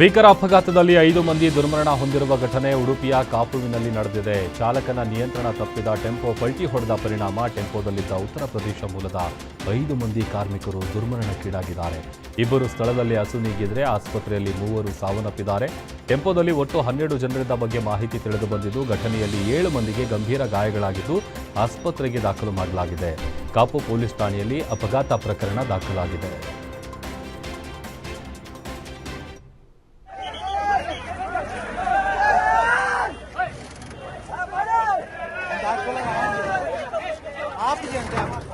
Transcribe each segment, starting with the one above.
ಭೀಕರ ಅಪಘಾತದಲ್ಲಿ ಐದು ಮಂದಿ ದುರ್ಮರಣ ಹೊಂದಿರುವ ಘಟನೆ ಉಡುಪಿಯ ಕಾಪುವಿನಲ್ಲಿ ನಡೆದಿದೆ. ಚಾಲಕನ ನಿಯಂತ್ರಣ ತಪ್ಪಿದ ಟೆಂಪೋ ಪಲ್ಟಿ ಹೊಡೆದ ಪರಿಣಾಮ, ಟೆಂಪೋದಲ್ಲಿದ್ದ ಉತ್ತರ ಪ್ರದೇಶ ಮೂಲದ ಐದು ಮಂದಿ ಕಾರ್ಮಿಕರು ದುರ್ಮರಣಕ್ಕೀಡಾಗಿದ್ದಾರೆ. ಇಬ್ಬರು ಸ್ಥಳದಲ್ಲಿ ಅಸುನೀಗಿದ್ರೆ ಆಸ್ಪತ್ರೆಯಲ್ಲಿ ಮೂವರು ಸಾವನ್ನಪ್ಪಿದ್ದಾರೆ. ಟೆಂಪೋದಲ್ಲಿ ಒಟ್ಟು ಹನ್ನೆರಡು ಜನರಿದ್ದ ಬಗ್ಗೆ ಮಾಹಿತಿ ತಿಳಿದು ಬಂದಿದ್ದು, ಘಟನೆಯಲ್ಲಿ ಏಳು ಮಂದಿಗೆ ಗಂಭೀರ ಗಾಯಗಳಾಗಿದ್ದು ಆಸ್ಪತ್ರೆಗೆ ದಾಖಲು ಮಾಡಲಾಗಿದೆ. ಕಾಪು ಪೊಲೀಸ್ ಠಾಣೆಯಲ್ಲಿ ಅಪಘಾತ ಪ್ರಕರಣ ದಾಖಲಾಗಿದೆ. top de.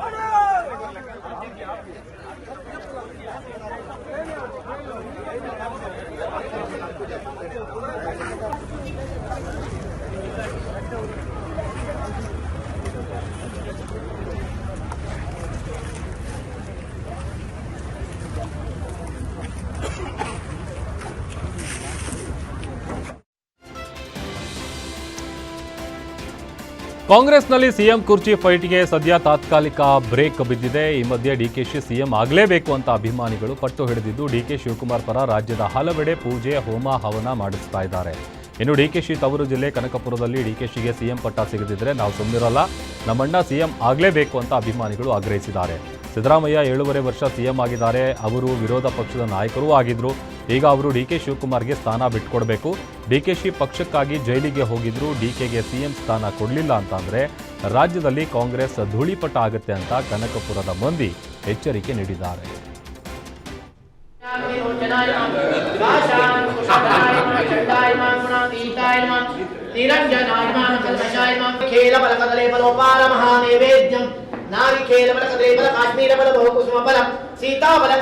ಕಾಂಗ್ರೆಸ್ನಲ್ಲಿ ಸಿಎಂ ಕುರ್ಚಿ ಫೈಟ್ಗೆ ಸದ್ಯ ತಾತ್ಕಾಲಿಕ ಬ್ರೇಕ್ ಬಿದ್ದಿದೆ. ಈ ಮಧ್ಯೆ ಡಿಕೆಶಿ ಸಿಎಂ ಆಗಲೇಬೇಕು ಅಂತ ಅಭಿಮಾನಿಗಳು ಪಟ್ಟು ಹಿಡಿದಿದ್ದು ಡಿಕೆ ಶಿವಕುಮಾರ್ ಪರ ರಾಜ್ಯದ ಹಲವೆಡೆ ಪೂಜೆ, ಹೋಮ, ಹವನ ಮಾಡಿಸ್ತಾ ಇದ್ದಾರೆ. ಇನ್ನು ಡಿಕೆಶಿ ತವರು ಜಿಲ್ಲೆ ಕನಕಪುರದಲ್ಲಿ ಡಿಕೆಶಿಗೆ ಸಿಎಂ ಪಟ್ಟ ಸಿಗದಿದ್ದರೆ ನಾವು ಸುಮ್ಮನಿರಲ್ಲ ನಮ್ಮಣ್ಣ ಸಿಎಂ ಆಗಲೇಬೇಕು ಅಂತ ಅಭಿಮಾನಿಗಳು ಆಗ್ರಹಿಸಿದ್ದಾರೆ. ಸಿದ್ದರಾಮಯ್ಯ ಏಳೂವರೆ ವರ್ಷ ಸಿಎಂ ಆಗಿದ್ದಾರೆ. ಅವರು ವಿರೋಧ ಪಕ್ಷದ ನಾಯಕರೂ ಆಗಿದ್ರು. ಈಗ ಅವರು ಡಿ ಕೆ ಶಿವಕುಮಾರ್ಗೆ ಸ್ಥಾನ ಬಿಟ್ಕೊಡ್ಬೇಕು. ಡಿ ಕೆ ಶಿ ಪಕ್ಷಕ್ಕಾಗಿ ಜೈಲಿಗೆ ಹೋಗಿದ್ರು ಡಿ ಕೆಗೆ ಸಿಎಂ ಸ್ಥಾನ ಕೊಡಲಿಲ್ಲ ಅಂತಂದರೆ ರಾಜ್ಯದಲ್ಲಿ ಕಾಂಗ್ರೆಸ್ ಧೂಳಿಪಟ ಆಗುತ್ತೆ ಅಂತ ಕನಕಪುರದ ಮಂದಿ ಎಚ್ಚರಿಕೆ ನೀಡಿದ್ದಾರೆ. ಕಾಶ್ಮೀರ ಬಲ ಬಹುಕುಸುಮ ಬಲ. ಸೀತಾಬಲ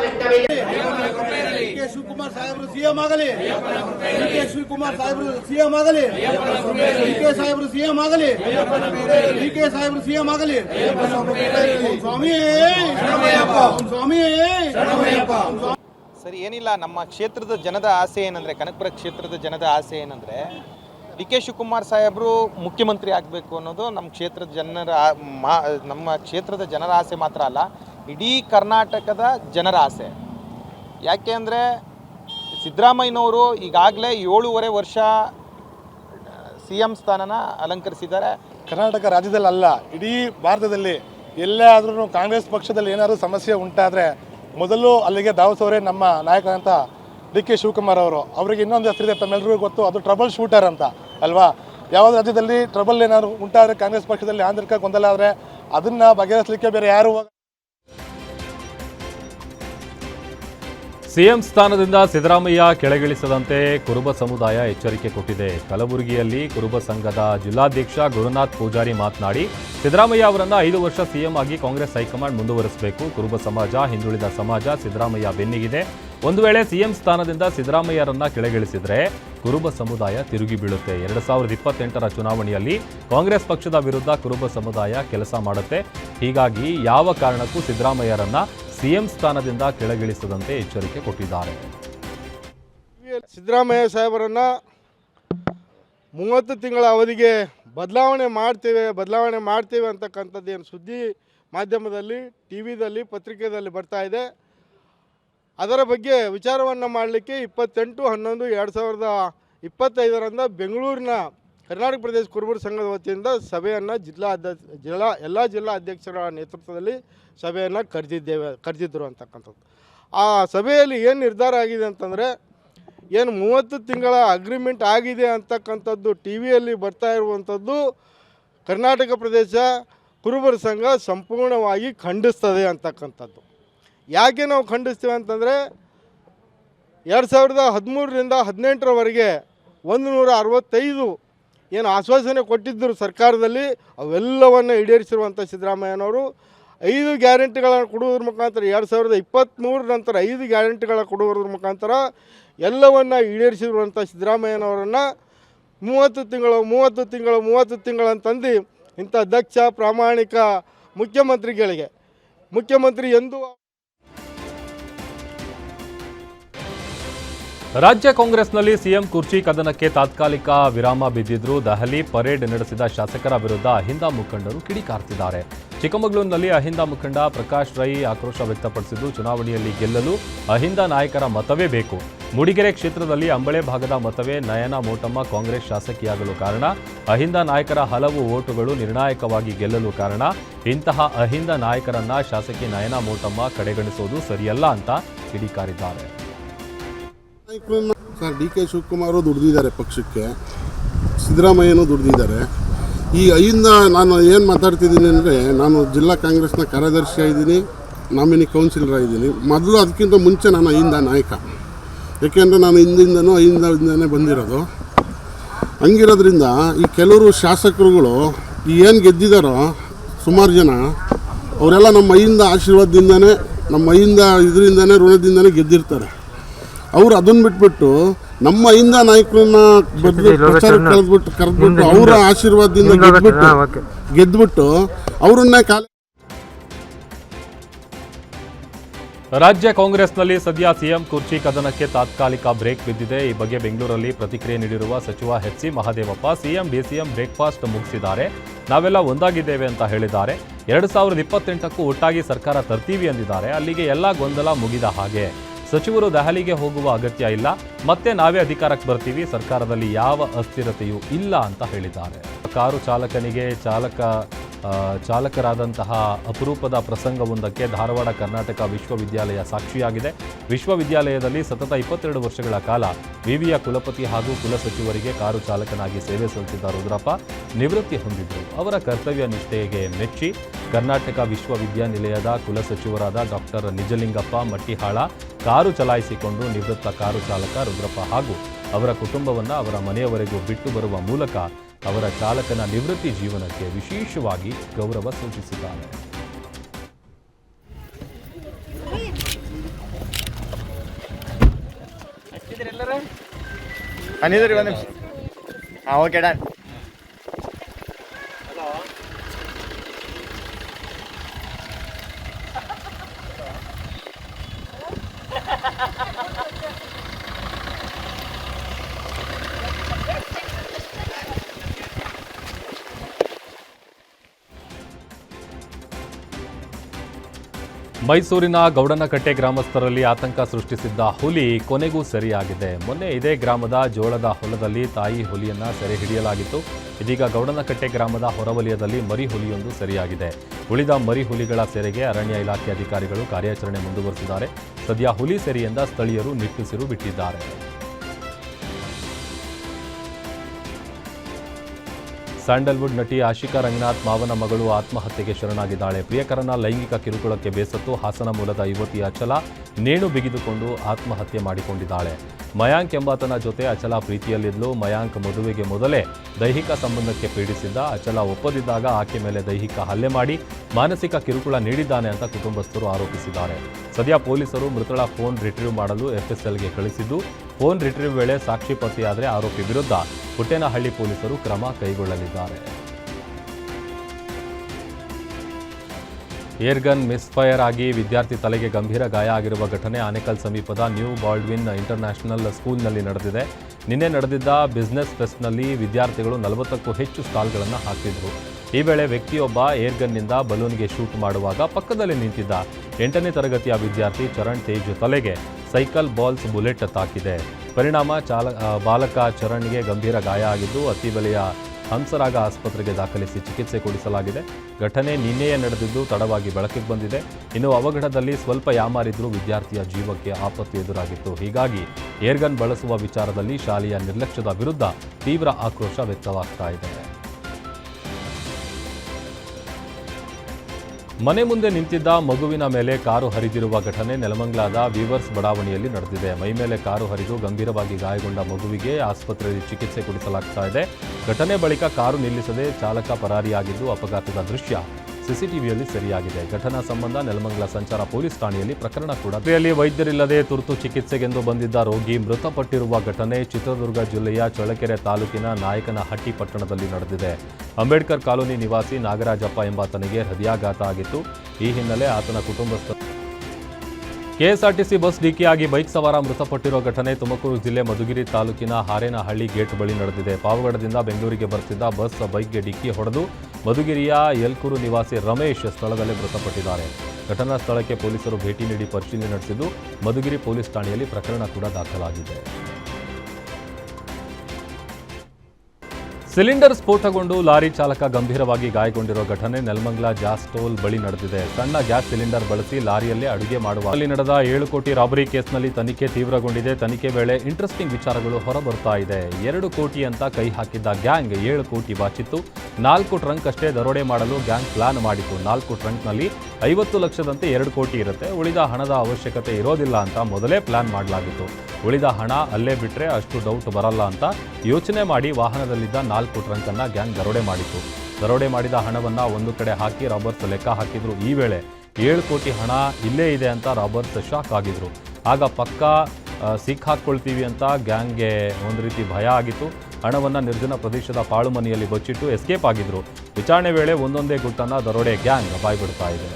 ಕೆ ಶಿವಕುಮಾರ್ ಸಾಹೇಬರು ಸಿಎಂ ಆಗಲಿ. ಕೆ ಶಿವಕುಮಾರ್ ಸಾಹೇಬರು ಸಿಎಂ ಆಗಲಿ. ಕೆ ಸಾಹೇಬರು ಸಿಎಂ ಆಗಲಿ. ಕೆ ಸಾಹೇಬರು ಸಿಎಂ ಆಗಲಿ. ಸ್ವಾಮಿ ಸ್ವಾಮಿ ಸರಿ ಏನಿಲ್ಲ ನಮ್ಮ ಕ್ಷೇತ್ರದ ಜನದ ಆಸೆ ಏನಂದ್ರೆ ಕನಕಪುರ ಕ್ಷೇತ್ರದ ಜನದ ಆಸೆ ಏನಂದ್ರೆ ಡಿ ಕೆ ಶಿವಕುಮಾರ್ ಸಾಹೇಬರು ಮುಖ್ಯಮಂತ್ರಿ ಆಗಬೇಕು ಅನ್ನೋದು ನಮ್ಮ ಕ್ಷೇತ್ರದ ಜನರ ಮಾ ನಮ್ಮ ಕ್ಷೇತ್ರದ ಜನರ ಆಸೆ ಮಾತ್ರ ಅಲ್ಲ. ಇಡೀ ಕರ್ನಾಟಕದ ಜನರ ಆಸೆ. ಯಾಕೆ ಅಂದರೆ ಸಿದ್ದರಾಮಯ್ಯನವರು ಈಗಾಗಲೇ ಏಳೂವರೆ ವರ್ಷ ಸಿ ಎಂ ಸ್ಥಾನನ ಅಲಂಕರಿಸಿದ್ದಾರೆ. ಕರ್ನಾಟಕ ರಾಜ್ಯದಲ್ಲಿ ಅಲ್ಲ, ಇಡೀ ಭಾರತದಲ್ಲಿ ಎಲ್ಲಾದ್ರೂ ಕಾಂಗ್ರೆಸ್ ಪಕ್ಷದಲ್ಲಿ ಏನಾದರೂ ಸಮಸ್ಯೆ ಉಂಟಾದರೆ ಮೊದಲು ಅಲ್ಲಿಗೆ ಧಾವಿಸೋರೆ ನಮ್ಮ ನಾಯಕರಂತ ಡಿ ಕೆ ಶಿವಕುಮಾರ್ ಅವರು. ಅವರಿಗೆ ಇನ್ನೊಂದು ಹೆಸರಿದೆ ತಮ್ಮೆಲ್ಲರಿಗೂ ಗೊತ್ತು, ಅದು ಟ್ರಬಲ್ ಶೂಟರ್ ಅಂತ, ಅಲ್ವಾ? ಯಾವ ರಾಜ್ಯದಲ್ಲಿ ಟ್ರಬಲ್ ಏನಾದ್ರು ಉಂಟಾದರೆ ಕಾಂಗ್ರೆಸ್ ಪಕ್ಷದಲ್ಲಿ ಆಂತರಿಕ ಗೊಂದಲ ಆದರೆ ಅದನ್ನು ಬಗೆಹರಿಸಲಿಕ್ಕೆ ಬೇರೆ ಯಾರು ಸಿಎಂ ಸ್ಥಾನದಿಂದ ಸಿದ್ದರಾಮಯ್ಯ ಕೆಳಗಿಳಿಸದಂತೆ ಕುರುಬ ಸಮುದಾಯ ಎಚ್ಚರಿಕೆ ಕೊಟ್ಟಿದೆ. ಕಲಬುರಗಿಯಲ್ಲಿ ಕುರುಬ ಸಂಘದ ಜಿಲ್ಲಾಧ್ಯಕ್ಷ ಗುರುನಾಥ್ ಪೂಜಾರಿ ಮಾತನಾಡಿ, ಸಿದ್ದರಾಮಯ್ಯ ಅವರನ್ನು ಐದು ವರ್ಷ ಸಿಎಂ ಆಗಿ ಕಾಂಗ್ರೆಸ್ ಹೈಕಮಾಂಡ್ ಮುಂದುವರಿಸಬೇಕು. ಕುರುಬ ಸಮಾಜ, ಹಿಂದುಳಿದ ಸಮಾಜ ಸಿದ್ದರಾಮಯ್ಯ ಬೆನ್ನಿಗಿದೆ. ಒಂದು ವೇಳೆ ಸಿಎಂ ಸ್ಥಾನದಿಂದ ಸಿದ್ದರಾಮಯ್ಯರನ್ನ ಕೆಳಗಿಳಿಸಿದರೆ ಕುರುಬ ಸಮುದಾಯ ತಿರುಗಿ ಬೀಳುತ್ತೆ. ಎರಡು ಸಾವಿರದ ಇಪ್ಪತ್ತೆಂಟರ ಚುನಾವಣೆಯಲ್ಲಿ ಕಾಂಗ್ರೆಸ್ ಪಕ್ಷದ ವಿರುದ್ಧ ಕುರುಬ ಸಮುದಾಯ ಕೆಲಸ ಮಾಡುತ್ತೆ. ಹೀಗಾಗಿ ಯಾವ ಕಾರಣಕ್ಕೂ ಸಿದ್ದರಾಮಯ್ಯರನ್ನ ಸಿಎಂ ಸ್ಥಾನದಿಂದ ಕೆಳಗಿಳಿಸದಂತೆ ಎಚ್ಚರಿಕೆ ಕೊಟ್ಟಿದ್ದಾರೆ. ಸಿದ್ದರಾಮಯ್ಯ ಸಾಹೇಬರನ್ನ ಮೂವತ್ತು ತಿಂಗಳ ಅವಧಿಗೆ ಬದಲಾವಣೆ ಮಾಡ್ತೇವೆ ಬದಲಾವಣೆ ಮಾಡ್ತೇವೆ ಏನು ಸುದ್ದಿ ಮಾಧ್ಯಮದಲ್ಲಿ ಟಿ ವಿದಲ್ಲಿ ಪತ್ರಿಕೆಯಲ್ಲಿ ಬರ್ತಾ ಇದೆ. ಅದರ ಬಗ್ಗೆ ವಿಚಾರವನ್ನು ಮಾಡಲಿಕ್ಕೆ ಇಪ್ಪತ್ತೆಂಟು, ಹನ್ನೊಂದು, ಎರಡು ಸಾವಿರದ ಇಪ್ಪತ್ತೈದರಂದ ಬೆಂಗಳೂರಿನ ಕರ್ನಾಟಕ ಪ್ರದೇಶ ಕುರುಬರ ಸಂಘದ ವತಿಯಿಂದ ಸಭೆಯನ್ನು ಜಿಲ್ಲಾ ಅಧ್ಯಕ್ಷ, ಜಿಲ್ಲಾ, ಎಲ್ಲ ಜಿಲ್ಲಾ ಅಧ್ಯಕ್ಷರ ನೇತೃತ್ವದಲ್ಲಿ ಸಭೆಯನ್ನು ಕರೆದಿದ್ದೇವೆ, ಕರೆದಿದ್ದರು ಅಂತಕ್ಕಂಥದ್ದು. ಆ ಸಭೆಯಲ್ಲಿ ಏನು ನಿರ್ಧಾರ ಆಗಿದೆ ಅಂತಂದರೆ, ಏನು ಮೂವತ್ತು ತಿಂಗಳ ಅಗ್ರಿಮೆಂಟ್ ಆಗಿದೆ ಅಂತಕ್ಕಂಥದ್ದು ಟಿ ವಿಯಲ್ಲಿ ಬರ್ತಾ ಇರುವಂಥದ್ದು ಕರ್ನಾಟಕ ಪ್ರದೇಶ ಕುರುಬರ ಸಂಘ ಸಂಪೂರ್ಣವಾಗಿ ಖಂಡಿಸ್ತದೆ ಅಂತಕ್ಕಂಥದ್ದು. ಯಾಕೆ ನಾವು ಖಂಡಿಸ್ತೀವಿ ಅಂತಂದರೆ ಎರಡು ಸಾವಿರದ ಹದಿಮೂರರಿಂದ ಹದಿನೆಂಟರವರೆಗೆ ಒಂದು ನೂರ ಅರವತ್ತೈದು ಏನು ಆಶ್ವಾಸನೆ ಕೊಟ್ಟಿದ್ದರು ಸರ್ಕಾರದಲ್ಲಿ, ಅವೆಲ್ಲವನ್ನು ಈಡೇರಿಸಿರುವಂಥ ಸಿದ್ದರಾಮಯ್ಯನವರು. ಐದು ಗ್ಯಾರಂಟಿಗಳನ್ನು ಕೊಡುವುದ್ರ ಮುಖಾಂತರ ಎರಡು ಸಾವಿರದ ಇಪ್ಪತ್ತ್ಮೂರ ನಂತರ ಐದು ಗ್ಯಾರಂಟಿಗಳ ಕೊಡುವುದ್ರ ಮುಖಾಂತರ ಎಲ್ಲವನ್ನು ಈಡೇರಿಸಿರುವಂಥ ಸಿದ್ದರಾಮಯ್ಯನವರನ್ನು ಮೂವತ್ತು ತಿಂಗಳು ಮೂವತ್ತು ತಿಂಗಳು, ಮೂವತ್ತು ತಿಂಗಳಂತಂದು ಇಂಥ ದಕ್ಷ ಪ್ರಾಮಾಣಿಕ ಮುಖ್ಯಮಂತ್ರಿಗಳಿಗೆ, ಮುಖ್ಯಮಂತ್ರಿ ಎಂದು ರಾಜ್ಯ ಕಾಂಗ್ರೆಸ್ನಲ್ಲಿ ಸಿಎಂ ಕುರ್ಚಿ ಕದನಕ್ಕೆ ತಾತ್ಕಾಲಿಕ ವಿರಾಮ ಬಿದ್ದಿದ್ರು ದೆಹಲಿ ಪರೇಡ್ ನಡೆಸಿದ ಶಾಸಕರ ವಿರುದ್ಧ ಅಹಿಂದ ಮುಖಂಡರು ಕಿಡಿಕಾರ್ತಿದ್ದಾರೆ. ಚಿಕ್ಕಮಗಳೂರಿನಲ್ಲಿ ಅಹಿಂದ ಮುಖಂಡ ಪ್ರಕಾಶ್ ರೈ ಆಕ್ರೋಶ ವ್ಯಕ್ತಪಡಿಸಿದ್ದು, ಚುನಾವಣೆಯಲ್ಲಿ ಗೆಲ್ಲಲು ಅಹಿಂದ ನಾಯಕರ ಮತವೇ ಬೇಕು. ಮೂಡಿಗೆರೆ ಕ್ಷೇತ್ರದಲ್ಲಿ ಅಂಬಳೆ ಭಾಗದ ಮತವೇ ನಯನ ಮೋಟಮ್ಮ ಕಾಂಗ್ರೆಸ್ ಶಾಸಕಿಯಾಗಲು ಕಾರಣ. ಅಹಿಂದ ನಾಯಕರ ಹಲವು ಓಟುಗಳು ನಿರ್ಣಾಯಕವಾಗಿ ಗೆಲ್ಲಲು ಕಾರಣ. ಇಂತಹ ಅಹಿಂದ ನಾಯಕರನ್ನ ಶಾಸಕಿ ನಯನ ಮೋಟಮ್ಮ ಕಡೆಗಣಿಸೋದು ಸರಿಯಲ್ಲ ಅಂತ ಕಿಡಿಕಾರಿದ್ದಾರೆ. ಸರ್, ಡಿ ಕೆ ಶಿವಕುಮಾರು ದುಡ್ದಿದ್ದಾರೆ ಪಕ್ಷಕ್ಕೆ. ಸಿದ್ದರಾಮಯ್ಯನೂ ದುಡ್ದಿದ್ದಾರೆ. ಈ ಐಯಿಂದ ನಾನು ಏನು ಮಾತಾಡ್ತಿದ್ದೀನಿ ಅಂದರೆ, ನಾನು ಜಿಲ್ಲಾ ಕಾಂಗ್ರೆಸ್ನ ಕಾರ್ಯದರ್ಶಿ ಆಗಿದ್ದೀನಿ, ನಾಮಿನಿ ಕೌನ್ಸಿಲರ್ ಆಗಿದ್ದೀನಿ. ಮೊದಲು ಅದಕ್ಕಿಂತ ಮುಂಚೆ ನಾನು ಐಯಿಂದ ನಾಯಕ. ಏಕೆಂದರೆ ನಾನು ಹಿಂದಿಂದನೂ ಐದಿಂದನೇ ಬಂದಿರೋದು. ಹಂಗಿರೋದ್ರಿಂದ ಈ ಕೆಲವರು ಶಾಸಕರುಗಳು ಏನು ಗೆದ್ದಿದ್ದಾರೋ ಸುಮಾರು ಜನ, ಅವರೆಲ್ಲ ನಮ್ಮ ಅಯ್ಯಿಂದ ಆಶೀರ್ವಾದದಿಂದನೇ, ನಮ್ಮ ಅಯ್ಯಿಂದ ಇದರಿಂದನೇ, ಋಣದಿಂದನೇ ಗೆದ್ದಿರ್ತಾರೆ. ಅವ್ರು ಅದನ್ನ ಬಿಟ್ಬಿಟ್ಟು ನಮ್ಮ ಹಿಂದ ನಾಯಕರನ್ನ ಬದಲು ಪ್ರಚಾರಕ್ಕೆ ಕರೆದ್ಬಿಟ್ಟು ಕರೆದ್ಬಿಟ್ಟು ಅವರ ಆಶೀರ್ವಾದದಿಂದ ಗೆದ್ಬಿಟ್ಟು ಗೆದ್ಬಿಟ್ಟು ಅವರನ್ನ ಕಾಲ ರಾಜ್ಯ ಕಾಂಗ್ರೆಸ್ನಲ್ಲಿ ಸದ್ಯ ಸಿಎಂ ಕುರ್ಚಿ ಕದನಕ್ಕೆ ತಾತ್ಕಾಲಿಕ ಬ್ರೇಕ್ ಬಿದ್ದಿದೆ. ಈ ಬಗ್ಗೆ ಬೆಂಗಳೂರಲ್ಲಿ ಪ್ರತಿಕ್ರಿಯೆ ನೀಡಿರುವ ಸಚಿವ H C Mahadevappa CM DCM breakfast ಮುಗಿಸಿದ್ದಾರೆ. ನಾವೆಲ್ಲ ಒಂದಾಗಿದ್ದೇವೆ ಅಂತ ಹೇಳಿದ್ದಾರೆ. ಎರಡು ಸಾವಿರದ ಇಪ್ಪತ್ತೆಂಟಕ್ಕೂ ಒಟ್ಟಾಗಿ ಸರ್ಕಾರ ತರ್ತೀವಿ ಎಂದಿದ್ದಾರೆ. ಅಲ್ಲಿಗೆ ಎಲ್ಲ ಗೊಂದಲ ಮುಗಿದ ಹಾಗೆ. ಸಚಿವರು ದೆಹಲಿಗೆ ಹೋಗುವ ಅಗತ್ಯ ಇಲ್ಲ. ಮತ್ತೆ ನಾವೇ ಅಧಿಕಾರಕ್ಕೆ ಬರ್ತೀವಿ. ಸರ್ಕಾರದಲ್ಲಿ ಯಾವ ಅಸ್ಥಿರತೆಯೂ ಇಲ್ಲ ಅಂತ ಹೇಳಿದ್ದಾರೆ. ಕಾರು ಚಾಲಕನಿಗೆ ಚಾಲಕ ಚಾಲಕರಾದಂತಹ ಅಪರೂಪದ ಪ್ರಸಂಗವೊಂದಕ್ಕೆ ಧಾರವಾಡ ಕರ್ನಾಟಕ ವಿಶ್ವವಿದ್ಯಾಲಯ ಸಾಕ್ಷಿಯಾಗಿದೆ. ವಿಶ್ವವಿದ್ಯಾಲಯದಲ್ಲಿ ಸತತ ಇಪ್ಪತ್ತೆರಡು ವರ್ಷಗಳ ಕಾಲ ವಿವಿಯ ಕುಲಪತಿ ಹಾಗೂ ಕುಲಸಚಿವರಿಗೆ ಕಾರು ಚಾಲಕನಾಗಿ ಸೇವೆ ಸಲ್ಲಿಸಿದ್ದ ರುದ್ರಪ್ಪ ನಿವೃತ್ತಿ ಹೊಂದಿದ್ದರು. ಅವರ ಕರ್ತವ್ಯ ನಿಷ್ಠೆಗೆ ಮೆಚ್ಚಿ ಕರ್ನಾಟಕ ವಿಶ್ವವಿದ್ಯಾನಿಲಯದ ಕುಲಸಚಿವರಾದ ಡಾಕ್ಟರ್ ನಿಜಲಿಂಗಪ್ಪ ಮಟ್ಟಿಹಾಳ ಕಾರು ಚಲಾಯಿಸಿಕೊಂಡು ನಿವೃತ್ತ ಕಾರು ಚಾಲಕ ರುದ್ರಪ್ಪ ಹಾಗೂ ಅವರ ಕುಟುಂಬವನ್ನು ಅವರ ಮನೆಯವರೆಗೂ ಬಿಟ್ಟು ಬರುವ ಮೂಲಕ ಅವರ ಚಾಲಕನ ನಿವೃತ್ತಿ ಜೀವನಕ್ಕೆ ವಿಶೇಷವಾಗಿ ಗೌರವ ಸೂಚಿಸಿದ್ದಾರೆ. ಅನಿದ್ರಿ ಒಂದು ನಿಮಿಷ. ಹಾಂ ಓಕೆ ಡನ್ ಮೈಸೂರಿನ ಗೌಡನಕಟ್ಟೆ ಗ್ರಾಮಸ್ಥರಲ್ಲಿ ಆತಂಕ ಸೃಷ್ಟಿಸಿದ್ದ ಹುಲಿ ಕೊನೆಗೂ ಸರಿಯಾಗಿದೆ. ಮೊನ್ನೆ ಇದೇ ಗ್ರಾಮದ ಜೋಳದ ಹೊಲದಲ್ಲಿ ತಾಯಿ ಹುಲಿಯನ್ನ ಸೆರೆ ಹಿಡಿಯಲಾಗಿತ್ತು. ಇದೀಗ ಗೌಡನಕಟ್ಟೆ ಗ್ರಾಮದ ಹೊರವಲಯದಲ್ಲಿ ಮರಿ ಹುಲಿಯೊಂದು ಸರಿಯಾಗಿದೆ. ಉಳಿದ ಮರಿ ಹುಲಿಗಳ ಸೆರೆಗೆ ಅರಣ್ಯ ಇಲಾಖೆ ಅಧಿಕಾರಿಗಳು ಕಾರ್ಯಾಚರಣೆ ಮುಂದುವರೆಸಿದ್ದಾರೆ. ಸದ್ಯ ಹುಲಿ ಸೆರೆಯಿಂದ ಸ್ಥಳೀಯರು ನಿಟ್ಟುಸಿರು ಬಿಟ್ಟಿದ್ದಾರೆ. ಸ್ಯಾಂಡಲ್ವುಡ್ ನಟಿ ಆಶಿಕಾ ರಂಗನಾಥ್ ಮಾವನ ಮಗಳು ಆತ್ಮಹತ್ಯೆಗೆ ಶರಣಾಗಿದ್ದಾಳೆ. ಪ್ರಿಯಕರನ ಲೈಂಗಿಕ ಕಿರುಕುಳಕ್ಕೆ ಬೇಸತ್ತು ಹಾಸನ ಮೂಲದ ಯುವತಿಯ ಛಲ ನೇಣು ಬಿಗಿದುಕೊಂಡು ಆತ್ಮಹತ್ಯೆ ಮಾಡಿಕೊಂಡಿದ್ದಾಳೆ. ಮಯಾಂಕ್ ಎಂಬಾತನ ಜೊತೆ ಅಚಲ ಪ್ರೀತಿಯಲ್ಲಿದ್ಲು. ಮಯಾಂಕ್ ಮದುವೆಗೆ ಮೊದಲೇ ದೈಹಿಕ ಸಂಬಂಧಕ್ಕೆ ಪೀಡಿಸಿದ್ದ. ಅಚಲ ಒಪ್ಪದಿದ್ದಾಗ ಆಕೆ ಮೇಲೆ ದೈಹಿಕ ಹಲ್ಲೆ ಮಾಡಿ ಮಾನಸಿಕ ಕಿರುಕುಳ ನೀಡಿದ್ದಾನೆ ಅಂತ ಕುಟುಂಬಸ್ಥರು ಆರೋಪಿಸಿದ್ದಾರೆ. ಸದ್ಯ ಪೊಲೀಸರು ಮೃತಳ ಫೋನ್ ರಿಟ್ರೀವ್ ಮಾಡಲು ಎಫ್ಎಸ್ಎಲ್ಗೆ ಕಳಿಸಿದ್ದು, ಫೋನ್ ರಿಟ್ರೀವ್ ವೇಳೆ ಸಾಕ್ಷಿ ಪತ್ತೆಯಾದರೆ ಆರೋಪಿ ವಿರುದ್ಧ ಪುಟ್ಟೇನಹಳ್ಳಿ ಪೊಲೀಸರು ಕ್ರಮ ಕೈಗೊಳ್ಳಲಿದ್ದಾರೆ. ಏರ್ಗನ್ ಮಿಸ್ಫೈರ್ ಆಗಿ ವಿದ್ಯಾರ್ಥಿ ತಲೆಗೆ ಗಂಭೀರ ಗಾಯ ಆಗಿರುವ ಘಟನೆ ಆನೇಕಲ್ ಸಮೀಪದ ನ್ಯೂ ಬಾಲ್ಡ್ವಿನ್ ಇಂಟರ್ನ್ಯಾಷನಲ್ ಸ್ಕೂಲ್ನಲ್ಲಿ ನಡೆದಿದೆ. ನಿನ್ನೆ ನಡೆದಿದ್ದ ಬಿಸ್ನೆಸ್ ಫೆಸ್ಟ್ನಲ್ಲಿ ವಿದ್ಯಾರ್ಥಿಗಳು ನಲವತ್ತಕ್ಕೂ ಹೆಚ್ಚು ಸ್ಟಾಲ್ಗಳನ್ನು ಹಾಕಿದ್ರು ಈ ವೇಳೆ ವ್ಯಕ್ತಿಯೊಬ್ಬ ಏರ್ಗನ್ನಿಂದ ಬಲೂನ್ಗೆ ಶೂಟ್ ಮಾಡುವಾಗ ಪಕ್ಕದಲ್ಲಿ ನಿಂತಿದ್ದ ಎಂಟನೇ ತರಗತಿಯ ವಿದ್ಯಾರ್ಥಿ ಚರಣ್ ತೇಜ್ ತಲೆಗೆ ಸೈಕಲ್ ಬಾಲ್ಸ್ ಬುಲೆಟ್ ತಾಕಿದೆ. ಪರಿಣಾಮ ಚಾಲ ಬಾಲಕ ಚರಣ್ಗೆ ಗಂಭೀರ ಗಾಯ ಆಗಿದ್ದು ಅತ್ತಿಬೆಲೆಯ ಹಂಸರಾಗ ಆಸ್ಪತ್ರೆಗೆ ದಾಖಲಿಸಿ ಚಿಕಿತ್ಸೆ ಕೊಡಿಸಲಾಗಿದೆ. ಘಟನೆ ನಿನ್ನೆಯೇ ನಡೆದಿದ್ದು ತಡವಾಗಿ ಬೆಳಕಿಗೆ ಬಂದಿದೆ. ಇನ್ನು ಅವಘಡದಲ್ಲಿ ಸ್ವಲ್ಪ ಯಾಮಾರಿದ್ರೂ ವಿದ್ಯಾರ್ಥಿಯ ಜೀವಕ್ಕೆ ಆಪತ್ತು ಎದುರಾಗಿತ್ತು. ಹೀಗಾಗಿ ಏರ್ಗನ್ ಬಳಸುವ ವಿಚಾರದಲ್ಲಿ ಶಾಲೆಯ ನಿರ್ಲಕ್ಷ್ಯದ ವಿರುದ್ಧ ತೀವ್ರ ಆಕ್ರೋಶ ವ್ಯಕ್ತವಾಗ್ತಾ ಇದೆ. ಮನೆ ಮುಂದೆ ನಿಂತಿದ್ದ ಮಗುವಿನ ಮೇಲೆ ಕಾರು ಹರಿದಿರುವ ಘಟನೆ ನೆಲಮಂಗ್ಲಾದ ವೀವರ್ಸ್ ಬಡಾವಣೆಯಲ್ಲಿ ನಡೆದಿದೆ. ಮೈಮೇಲೆ ಕಾರು ಹರಿದು ಗಂಭೀರವಾಗಿ ಗಾಯಗೊಂಡ ಮಗುವಿಗೆ ಆಸ್ಪತ್ರೆಯಲ್ಲಿ ಚಿಕಿತ್ಸೆ ಕೊಡಿಸಲಾಗ್ತಾ ಇದೆ. ಘಟನೆ ಬಳಿಕ ಕಾರು ನಿಲ್ಲಿಸದೆ ಚಾಲಕ ಪರಾರಿಯಾಗಿದ್ದು ಅಪಘಾತದ ದೃಶ್ಯ ಸಿಸಿಟಿವಿಯಲ್ಲಿ ಸೆರೆಯಾಗಿದೆ. ಘಟನಾ ಸಂಬಂಧ ನೆಲಮಂಗಲ ಸಂಚಾರ ಪೊಲೀಸ್ ಠಾಣೆಯಲ್ಲಿ ಪ್ರಕರಣ ಕೂಡ ವೈದ್ಯರಿಲ್ಲದೆ ತುರ್ತು ಚಿಕಿತ್ಸೆಗೆಂದು ಬಂದಿದ್ದ ರೋಗಿ ಮೃತಪಟ್ಟಿರುವ ಘಟನೆ ಚಿತ್ರದುರ್ಗ ಜಿಲ್ಲೆಯ ಚಳ್ಳಕೆರೆ ತಾಲೂಕಿನ ನಾಯಕನಹಟ್ಟಿ ಪಟ್ಟಣದಲ್ಲಿ ನಡೆದಿದೆ. ಅಂಬೇಡ್ಕರ್ ಕಾಲೋನಿ ನಿವಾಸಿ ನಾಗರಾಜಪ್ಪ ಎಂಬಾತನಿಗೆ ಹೃದಯಾಘಾತ ಆಗಿತ್ತು. ಈ ಹಿನ್ನೆಲೆ ಆತನ ಕುಟುಂಬಸ್ಥರು ಕೆಎಸ್ಆರ್ಟಿಸಿ ಬಸ್ ಡಿಕ್ಕಿಯಾಗಿ ಬೈಕ್ ಸವಾರ ಮೃತಪಟ್ಟಿರುವ ಘಟನೆ ತುಮಕೂರು ಜಿಲ್ಲೆ ಮಧುಗಿರಿ ತಾಲೂಕಿನ ಹಾರೇನಹಳ್ಳಿ ಗೇಟ್ ಬಳಿ ನಡೆದಿದೆ. ಪಾವಗಡದಿಂದ ಬೆಂಗಳೂರಿಗೆ ಬರುತ್ತಿದ್ದ ಬಸ್ ಬೈಕ್ಗೆ ಡಿಕ್ಕಿ ಹೊಡೆದು ಮಧುಗಿರಿಯ ಯಲ್ಕೂರು ನಿವಾಸಿ ರಮೇಶ್ ಸ್ಥಳದಲ್ಲೇ ಮೃತಪಟ್ಟಿದ್ದಾರೆ. ಘಟನಾ ಸ್ಥಳಕ್ಕೆ ಪೊಲೀಸರು ಭೇಟಿ ನೀಡಿ ಪರಿಶೀಲನೆ ನಡೆಸಿದ್ದು ಮಧುಗಿರಿ ಪೊಲೀಸ್ ಠಾಣೆಯಲ್ಲಿ ಪ್ರಕರಣ ಕೂಡ ದಾಖಲಾಗಿದೆ. ಸಿಲಿಂಡರ್ ಸ್ಫೋಟಗೊಂಡು ಲಾರಿ ಚಾಲಕ ಗಂಭೀರವಾಗಿ ಗಾಯಗೊಂಡಿರುವ ಘಟನೆ ನೆಲಮಂಗಲ ಗ್ಯಾಸ್ ಟೋಲ್ ಬಳಿ ನಡೆದಿದೆ. ಸಣ್ಣ ಗ್ಯಾಸ್ ಸಿಲಿಂಡರ್ ಬಳಸಿ ಲಾರಿಯಲ್ಲೇ ಅಡುಗೆ ಮಾಡುವ ಅಲ್ಲಿ ನಡೆದ ಏಳು ಕೋಟಿ ರಾಬರಿ ಕೇಸ್ನಲ್ಲಿ ತನಿಖೆ ತೀವ್ರಗೊಂಡಿದೆ. ತನಿಖೆ ವೇಳೆ ಇಂಟ್ರೆಸ್ಟಿಂಗ್ ವಿಚಾರಗಳು ಹೊರಬರ್ತಾ ಇದೆ. ಎರಡು ಕೋಟಿ ಅಂತ ಕೈ ಹಾಕಿದ್ದ ಗ್ಯಾಂಗ್ ಏಳು ಕೋಟಿ ಬಾಚಿತ್ತು. ನಾಲ್ಕು ಟ್ರಂಕ್ ಅಷ್ಟೇ ದರೋಡೆ ಮಾಡಲು ಗ್ಯಾಂಗ್ ಪ್ಲಾನ್ ಮಾಡಿತು ನಾಲ್ಕು ಟ್ರಂಕ್ನಲ್ಲಿ ಐವತ್ತು ಲಕ್ಷದಂತೆ ಎರಡು ಕೋಟಿ ಇರುತ್ತೆ. ಉಳಿದ ಹಣದ ಅವಶ್ಯಕತೆ ಇರೋದಿಲ್ಲ ಅಂತ ಮೊದಲೇ ಪ್ಲಾನ್ ಮಾಡಲಾಗಿತ್ತು. ಉಳಿದ ಹಣ ಅಲ್ಲೇ ಬಿಟ್ಟರೆ ಅಷ್ಟು ಡೌಟ್ ಬರಲ್ಲ ಅಂತ ಯೋಚನೆ ಮಾಡಿ ವಾಹನದಲ್ಲಿದ್ದ ನಾಲ್ಕು ಟ್ರಂಕನ್ನು ಗ್ಯಾಂಗ್ ದರೋಡೆ ಮಾಡಿತ್ತು. ದರೋಡೆ ಮಾಡಿದ ಹಣವನ್ನು ಒಂದು ಕಡೆ ಹಾಕಿ ರಾಬರ್ಟ್ಸ್ ಲೆಕ್ಕ ಹಾಕಿದ್ರು. ಈ ವೇಳೆ ಏಳು ಕೋಟಿ ಹಣ ಇಲ್ಲೇ ಇದೆ ಅಂತ ರಾಬರ್ಟ್ಸ್ ಶಾಕ್ ಆಗಿದ್ರು. ಆಗ ಪಕ್ಕ ಸಿಕ್ ಹಾಕ್ಕೊಳ್ತೀವಿ ಅಂತ ಗ್ಯಾಂಗ್ಗೆ ಒಂದು ರೀತಿ ಭಯ ಆಗಿತ್ತು. ಹಣವನ್ನು ನಿರ್ಜನ ಪ್ರದೇಶದ ಪಾಳು ಮನೆಯಲ್ಲಿ ಬಚ್ಚಿಟ್ಟು ಎಸ್ಕೇಪ್ ಆಗಿದ್ರು. ವಿಚಾರಣೆ ವೇಳೆ ಒಂದೊಂದೇ ಗುಟ್ಟನ್ನು ದರೋಡೆ ಗ್ಯಾಂಗ್ ಬಾಯ್ಬಿಡ್ತಾ ಇದೆ.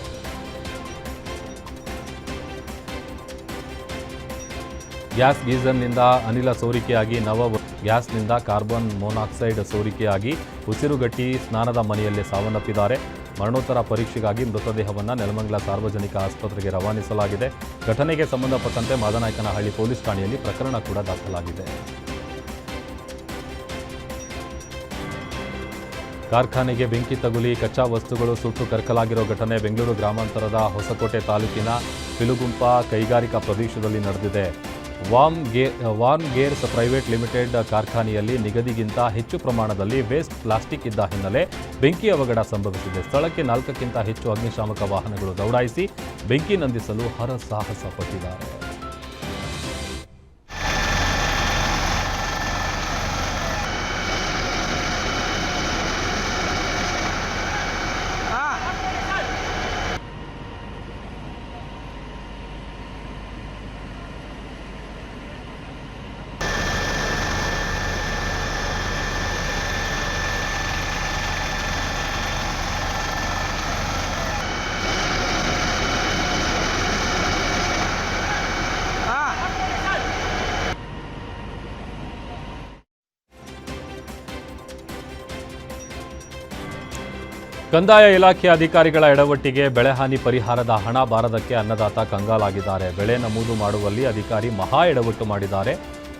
ಗ್ಯಾಸ್ ಗೀಸರ್ನಿಂದ ಅನಿಲ ಸೋರಿಕೆಯಾಗಿ ನವ ಗ್ಯಾಸ್ನಿಂದ ಕಾರ್ಬನ್ ಮೊನಾಕ್ಸೈಡ್ ಸೋರಿಕೆಯಾಗಿ ಉಸಿರುಗಟ್ಟಿ ಸ್ನಾನದ ಮನೆಯಲ್ಲೇ ಸಾವನ್ನಪ್ಪಿದ್ದಾರೆ. ಮರಣೋತ್ತರ ಪರೀಕ್ಷೆಗಾಗಿ ಮೃತದೇಹವನ್ನು ನೆಲಮಂಗಲ ಸಾರ್ವಜನಿಕ ಆಸ್ಪತ್ರೆಗೆ ರವಾನಿಸಲಾಗಿದೆ. ಘಟನೆಗೆ ಸಂಬಂಧಪಟ್ಟಂತೆ ಮಾದನಾಯಕನಹಳ್ಳಿ ಪೊಲೀಸ್ ಠಾಣೆಯಲ್ಲಿ ಪ್ರಕರಣ ಕೂಡ ದಾಖಲಾಗಿದೆ. ಕಾರ್ಖಾನೆಗೆ ಬೆಂಕಿ ತಗುಲಿ ಕಚ್ಚಾ ವಸ್ತುಗಳು ಸುಟ್ಟು ಕರ್ಕಲಾಗಿರೋ ಘಟನೆ ಬೆಂಗಳೂರು ಗ್ರಾಮಾಂತರದ ಹೊಸಕೋಟೆ ತಾಲೂಕಿನ ಪಿಲುಗುಂಪ ಕೈಗಾರಿಕಾ ಪ್ರದೇಶದಲ್ಲಿ ನಡೆದಿದೆ. Warm gear warn gears private limited ಕಾರ್ಖಾನೆಯಲ್ಲಿ ನಿಗದಿಗಿಂತ ಹೆಚ್ಚು ಪ್ರಮಾಣದಲ್ಲಿ ವೇಸ್ಟ್ ಪ್ಲಾಸ್ಟಿಕ್ ಇದ್ದ ಹಿನ್ನೆಲೆ ಬೆಂಕಿ ಅವಘಡ ಸಂಭವಿಸಿದೆ. ಸ್ಥಳಕ್ಕೆ ನಾಲ್ಕಕ್ಕಿಂತ ಹೆಚ್ಚು ಅಗ್ನಿಶಾಮಕ ವಾಹನಗಳು ದೌಡಾಯಿಸಿ ಬೆಂಕಿ ನಂದಿಸಲು ಹರಸಾಹಸ ಪಟ್ಟಿದ್ದಾರೆ. ಕಂದಾಯ ಇಲಾಖೆ ಅಧಿಕಾರಿಗಳ ಎಡವಟ್ಟಿಗೆ ಬೆಳೆಹಾನಿ ಪರಿಹಾರದ ಹಣ ಬಾರದಕ್ಕೆ ಅನ್ನದಾತ ಕಂಗಾಲಾಗಿದ್ದಾರೆ. ಬೆಳೆ ನಮೂದು ಮಾಡುವಲ್ಲಿ ಅಧಿಕಾರಿ ಮಹಾ ಎಡವಟ್ಟು ಮಾಡಿದ್ದಾರೆ.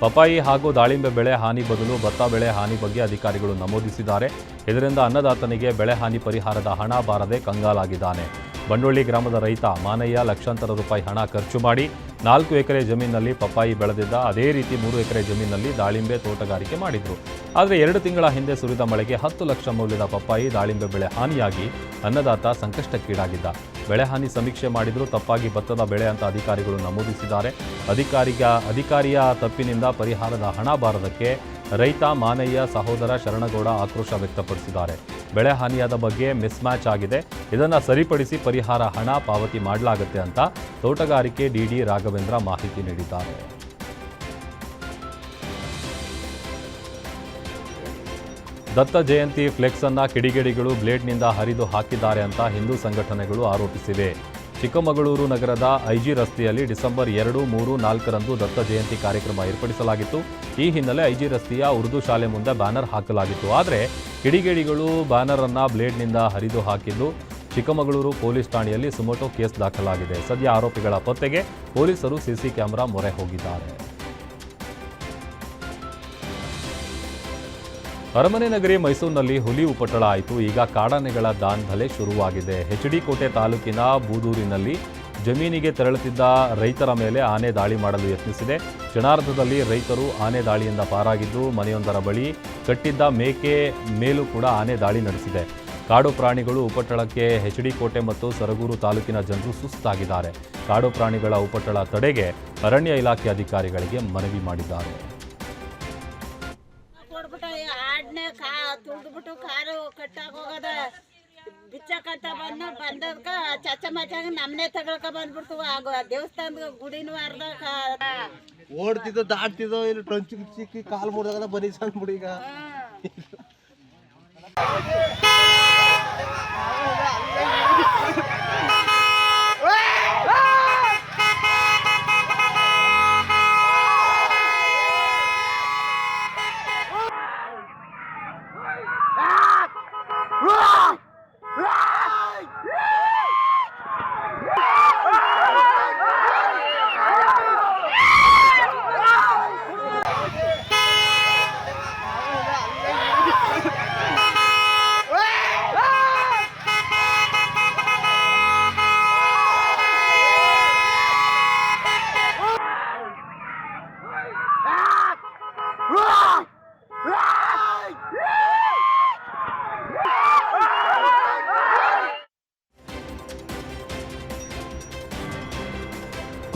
ಪಪಾಯಿ ಹಾಗೂ ದಾಳಿಂಬೆ ಬೆಳೆ ಹಾನಿ ಬದಲು ಭತ್ತ ಬೆಳೆ ಹಾನಿ ಬಗ್ಗೆ ಅಧಿಕಾರಿಗಳು ನಮೂದಿಸಿದ್ದಾರೆ. ಇದರಿಂದ ಅನ್ನದಾತನಿಗೆ ಬೆಳೆ ಹಾನಿ ಪರಿಹಾರದ ಹಣ ಬಾರದೆ ಕಂಗಾಲಾಗಿದ್ದಾನೆ. ಬಂಡೋಳ್ಳಿ ಗ್ರಾಮದ ರೈತ ಮಾನಯ್ಯ ಲಕ್ಷಾಂತರ ರೂಪಾಯಿ ಹಣ ಖರ್ಚು ಮಾಡಿ ನಾಲ್ಕು ಎಕರೆ ಜಮೀನಿನಲ್ಲಿ ಪಪ್ಪಾಯಿ ಬೆಳೆದಿದ್ದ. ಅದೇ ರೀತಿ ಮೂರು ಎಕರೆ ಜಮೀನಿನಲ್ಲಿ ದಾಳಿಂಬೆ ತೋಟಗಾರಿಕೆ ಮಾಡಿದ್ರು. ಆದರೆ ಎರಡು ತಿಂಗಳ ಹಿಂದೆ ಸುರಿದ ಮಳೆಗೆ ಹತ್ತು ಲಕ್ಷ ಮೌಲ್ಯದ ಪಪ್ಪಾಯಿ ದಾಳಿಂಬೆ ಬೆಳೆ ಹಾನಿಯಾಗಿ ಅನ್ನದಾತ ಸಂಕಷ್ಟಕ್ಕೀಡಾಗಿದ್ದ. ಬೆಳೆ ಹಾನಿ ಸಮೀಕ್ಷೆ ಮಾಡಿದರೂ, ತಪ್ಪಾಗಿ ಭತ್ತದ ಬೆಳೆ ಅಂತ ಅಧಿಕಾರಿಗಳು ನಮೂದಿಸಿದ್ದಾರೆ. ಅಧಿಕಾರಿಗ ಅಧಿಕಾರಿಯ ತಪ್ಪಿನಿಂದ ಪರಿಹಾರದ ಹಣ ಬಾರದಕ್ಕೆ ರೈತ ಮಾನಯ್ಯ ಸಹೋದರ ಶರಣಗೌಡ ಆಕ್ರೋಶ ವ್ಯಕ್ತಪಡಿಸಿದ್ದಾರೆ. ಬೆಳೆ ಹಾನಿಯಾದ ಬಗ್ಗೆ ಮಿಸ್ ಮ್ಯಾಚ್ ಆಗಿದೆ. ಇದನ್ನು ಸರಿಪಡಿಸಿ ಪರಿಹಾರ ಹಣ ಪಾವತಿ ಮಾಡಲಾಗುತ್ತೆ ಅಂತ ತೋಟಗಾರಿಕೆ ಡಿಡಿ ರಾಘವೇಂದ್ರ ಮಾಹಿತಿ ನೀಡಿದ್ದಾರೆ. ದತ್ತ ಜಯಂತಿ ಫ್ಲೆಕ್ಸ್ ಅನ್ನ ಕಿಡಿಗೇಡಿಗಳು ಬ್ಲೇಡ್ನಿಂದ ಹರಿದು ಹಾಕಿದ್ದಾರೆ ಅಂತ ಹಿಂದೂ ಸಂಘಟನೆಗಳು ಆರೋಪಿಸಿವೆ. ಚಿಕ್ಕಮಗಳೂರು ನಗರದ ಐಜಿ ರಸ್ತೆಯಲ್ಲಿ ಡಿಸೆಂಬರ್ ಎರಡು, ಮೂರು, ನಾಲ್ಕರಂದು ದತ್ತ ಜಯಂತಿ ಕಾರ್ಯಕ್ರಮ ಏರ್ಪಡಿಸಲಾಗಿತ್ತು. ಈ ಹಿನ್ನೆಲೆ ಐಜಿ ರಸ್ತೆಯ ಉರ್ದು ಶಾಲೆ ಮುಂದೆ ಬ್ಯಾನರ್ ಹಾಕಲಾಗಿತ್ತು. ಆದರೆ ಕಿಡಿಗೇಡಿಗಳು ಬ್ಯಾನರ್ ಅನ್ನ ಬ್ಲೇಡ್ನಿಂದ ಹರಿದು ಹಾಕಿದ್ದು ಚಿಕ್ಕಮಗಳೂರು ಪೊಲೀಸ್ ಠಾಣೆಯಲ್ಲಿ ಸುಮೋಟೋ ಕೇಸ್ ದಾಖಲಾಗಿದೆ. ಸದ್ಯ ಆರೋಪಿಗಳ ಪತ್ತೆಗೆ ಪೊಲೀಸರು ಸಿಸಿ ಕ್ಯಾಮೆರಾ ಮೊರೆ ಹೋಗಿದ್ದಾರೆ. ಅರಮನೆ ನಗರಿ ಮೈಸೂರಿನಲ್ಲಿ ಹುಲಿ ಉಪಟಳ ಆಯಿತು. ಈಗ ಕಾಡಾನೆಗಳ ದಾಂಧಲೆ ಶುರುವಾಗಿದೆ. ಎಚ್ ಡಿ ಕೋಟೆ ತಾಲೂಕಿನ ಬೂದೂರಿನಲ್ಲಿ ಜಮೀನಿಗೆ ತೆರಳುತ್ತಿದ್ದ ರೈತರ ಮೇಲೆ ಆನೆ ದಾಳಿ ಮಾಡಲು ಯತ್ನಿಸಿದೆ. ಕ್ಷಣಾರ್ಧದಲ್ಲಿ ರೈತರು ಆನೆ ದಾಳಿಯಿಂದ ಪಾರಾಗಿದ್ದು, ಮನೆಯೊಂದರ ಬಳಿ ಕಟ್ಟಿದ್ದ ಮೇಕೆ ಮೇಲೂ ಕೂಡ ಆನೆ ದಾಳಿ ನಡೆಸಿದೆ. ಕಾಡು ಪ್ರಾಣಿಗಳು ಉಪಟಳಕ್ಕೆ ಎಚ್ ಡಿ ಕೋಟೆ ಮತ್ತು ಸರಗೂರು ತಾಲೂಕಿನ ಜನರು ಸುಸ್ತಾಗಿದ್ದಾರೆ. ಕಾಡು ಪ್ರಾಣಿಗಳ ಉಪಟಳ ತಡೆಗೆ ಅರಣ್ಯ ಇಲಾಖೆ ಅಧಿಕಾರಿಗಳಿಗೆ ಮನವಿ ಮಾಡಿದ್ದಾರೆ. ಆಡ್ನೆ ಕಾ ತುಳ್ದ್ಬಿಟ್ಟು ಕಾರು ಕಟ್ಟಾಗ ಹೋಗದ ಬಿಚ್ಚಕಂತ ಬಂದು ಬಂದದ್ಕ ಚಚ್ಚ ಮಚ್ಚಾಗ ನಮ್ಮನೆ ತಗೊಳ್ಕ ಬಂದ್ಬಿಡ್ತು ಆಗ ದೇವಸ್ಥಾನದ ಗುಡಿನೂ ಅರ್ಧ ಓಡ್ತಿದ್ದೋ ದಾಟ್ತಿದ್ದೋ ಇಲ್ಲಿ ಟೊಂಚಿ ಸಿಕ್ಕಿ ಕಾಲು ಮುರಿದಾಗ ಬರೀ ಸಣ್ಣ ಬಿಡಿ ಈಗ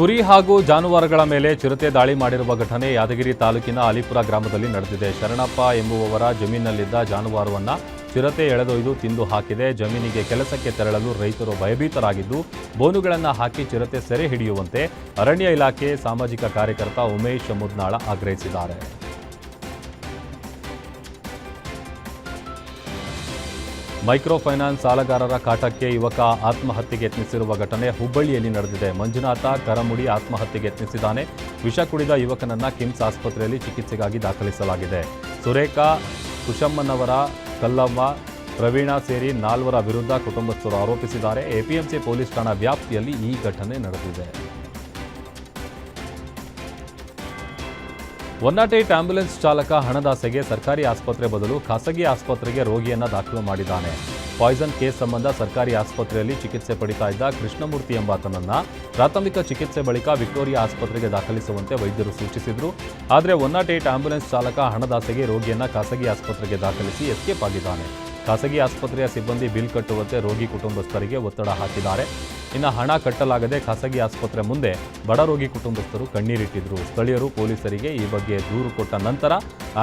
ಕುರಿ ಹಾಗೂ ಜಾನುವಾರುಗಳ ಮೇಲೆ ಚಿರತೆ ದಾಳಿ ಮಾಡಿರುವ ಘಟನೆ ಯಾದಗಿರಿ ತಾಲೂಕಿನ ಅಲಿಪುರ ಗ್ರಾಮದಲ್ಲಿ ನಡೆದಿದೆ. ಶರಣಪ್ಪ ಎಂಬುವವರ ಜಮೀನಿನಲ್ಲಿದ್ದ ಜಾನುವಾರುವನ್ನ ಚಿರತೆ ಎಳೆದೊಯ್ದು ತಿಂದು ಹಾಕಿದೆ. ಜಮೀನಿಗೆ ಕೆಲಸಕ್ಕೆ ತೆರಳಲು ರೈತರು ಭಯಭೀತರಾಗಿದ್ದು, ಬೋನುಗಳನ್ನು ಹಾಕಿ ಚಿರತೆ ಸೆರೆ ಹಿಡಿಯುವಂತೆ ಅರಣ್ಯ ಇಲಾಖೆ ಸಾಮಾಜಿಕ ಕಾರ್ಯಕರ್ತ ಉಮೇಶ್ ಮುದ್ನಾಳ ಆಗ್ರಹಿಸಿದ್ದಾರೆ. ಮೈಕ್ರೋ ಫೈನಾನ್ಸ್ ಸಾಲಗಾರರ ಕಾಟಕ್ಕೆ ಯುವಕ ಆತ್ಮಹತ್ಯೆಗೆ ಯತ್ನಿಸಿರುವ ಘಟನೆ ಹುಬ್ಬಳ್ಳಿಯಲ್ಲಿ ನಡೆದಿದೆ. ಮಂಜುನಾಥ ಕರಮುಡಿ ಆತ್ಮಹತ್ಯೆಗೆ ಯತ್ನಿಸಿದ್ದಾನೆ. ವಿಷ ಕುಡಿದ ಯುವಕನನ್ನ ಕಿಮ್ಸ್ ಆಸ್ಪತ್ರೆಯಲ್ಲಿ ಚಿಕಿತ್ಸೆಗಾಗಿ ದಾಖಲಿಸಲಾಗಿದೆ. ಸುರೇಖಾ ಕುಶಮ್ಮನವರ ಕಲ್ಲವ್ವ ಪ್ರವೀಣ ಸೇರಿ ನಾಲ್ವರ ವಿರುದ್ಧ ಕುಟುಂಬಸ್ಥರು ಆರೋಪಿಸಿದ್ದಾರೆ. ಎಪಿಎಂಸಿ ಪೊಲೀಸ್ ಠಾಣಾ ವ್ಯಾಪ್ತಿಯಲ್ಲಿ ಈ ಘಟನೆ ನಡೆದಿದೆ. ಒನ್ ನಾಟ್ ಏಟ್ ಆಂಬ್ಯುಲೆನ್ಸ್ ಚಾಲಕ ಹಣದಾಸೆಗೆ ಸರ್ಕಾರಿ ಆಸ್ಪತ್ರೆ ಬದಲು ಖಾಸಗಿ ಆಸ್ಪತ್ರೆಗೆ ರೋಗಿಯನ್ನ ದಾಖಲು ಮಾಡಿದ್ದಾನೆ. ಪಾಯ್ಸನ್ ಕೇಸ್ ಸಂಬಂಧ ಸರ್ಕಾರಿ ಆಸ್ಪತ್ರೆಯಲ್ಲಿ ಚಿಕಿತ್ಸೆ ಪಡಿತಾ ಇದ್ದ ಕೃಷ್ಣಮೂರ್ತಿ ಎಂಬಾತನನ್ನ ಪ್ರಾಥಮಿಕ ಚಿಕಿತ್ಸೆ ಬಳಿಕ ವಿಕ್ಟೋರಿಯಾ ಆಸ್ಪತ್ರೆಗೆ ದಾಖಲಿಸುವಂತೆ ವೈದ್ಯರು ಸೂಚಿಸಿದ್ರು. ಆದರೆ ಒನ್ ನಾಟ್ ಏಟ್ ಆಂಬ್ಯುಲೆನ್ಸ್ ಚಾಲಕ ಹಣದಾಸೆಗೆ ರೋಗಿಯನ್ನ ಖಾಸಗಿ ಆಸ್ಪತ್ರೆಗೆ ದಾಖಲಿಸಿ ಎಸ್ಕೇಪ್ ಆಗಿದ್ದಾನೆ. ಖಾಸಗಿ ಆಸ್ಪತ್ರೆಯ ಸಿಬ್ಬಂದಿ ಬಿಲ್ ಕಟ್ಟುವಂತೆ ರೋಗಿ ಕುಟುಂಬಸ್ಥರಿಗೆ ಒತ್ತಡ ಹಾಕಿದ್ದಾರೆ. ಇನ್ನು ಹಣ ಕಟ್ಟಲಾಗದೆ ಖಾಸಗಿ ಆಸ್ಪತ್ರೆ ಮುಂದೆ ಬಡ ರೋಗಿ ಕುಟುಂಬಸ್ಥರು ಕಣ್ಣೀರಿಟ್ಟಿದ್ರು. ಸ್ಥಳೀಯರು ಪೊಲೀಸರಿಗೆ ಈ ಬಗ್ಗೆ ದೂರು ಕೊಟ್ಟ ನಂತರ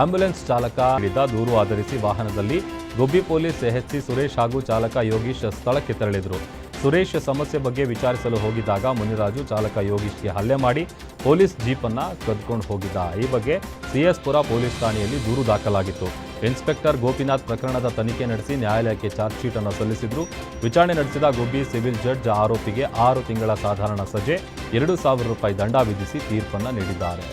ಆಂಬ್ಯುಲೆನ್ಸ್ ಚಾಲಕ ನೀಡಿದ ದೂರು ಆಧರಿಸಿ ವಾಹನದಲ್ಲಿ ಗೊಬ್ಬಿ ಪೊಲೀಸ್ ಎಚ್ಸಿ ಸುರೇಶ್ ಹಾಗೂ ಚಾಲಕ ಯೋಗೀಶ್ ಸ್ಥಳಕ್ಕೆ ತೆರಳಿದರು. ಸುರೇಶ್ ಸಮಸ್ಯೆ ಬಗ್ಗೆ ವಿಚಾರಿಸಲು ಹೋಗಿದ್ದಾಗ ಮುನಿರಾಜು ಚಾಲಕ ಯೋಗೀಶ್ಗೆ ಹಲ್ಲೆ ಮಾಡಿ ಪೊಲೀಸ್ ಜೀಪನ್ನು ಕದ್ಕೊಂಡು ಹೋಗಿದ್ದ. ಈ ಬಗ್ಗೆ ಸಿಎಸ್ಪುರ ಪೊಲೀಸ್ ಠಾಣೆಯಲ್ಲಿ ದೂರು ದಾಖಲಾಗಿತ್ತು. ಇನ್ಸ್ಪೆಕ್ಟರ್ ಗೋಪಿನಾಥ್ ಪ್ರಕರಣದ ತನಿಖೆ ನಡೆಸಿ ನ್ಯಾಯಾಲಯಕ್ಕೆ ಚಾರ್ಜ್ ಶೀಟ್ ಅನ್ನು ಸಲ್ಲಿಸಿದ್ರು. ವಿಚಾರಣೆ ನಡೆಸಿದ ಗೋಬಿ ಸಿವಿಲ್ ಜಡ್ಜ್ ಆರೋಪಿಗೆ ಆರು ತಿಂಗಳ ಸಾಧಾರಣ ಸಜೆ, ಎರಡು ಸಾವಿರ ರೂಪಾಯಿ ದಂಡ ವಿಧಿಸಿ ತೀರ್ಪನ್ನು ನೀಡಿದ್ದಾರೆ.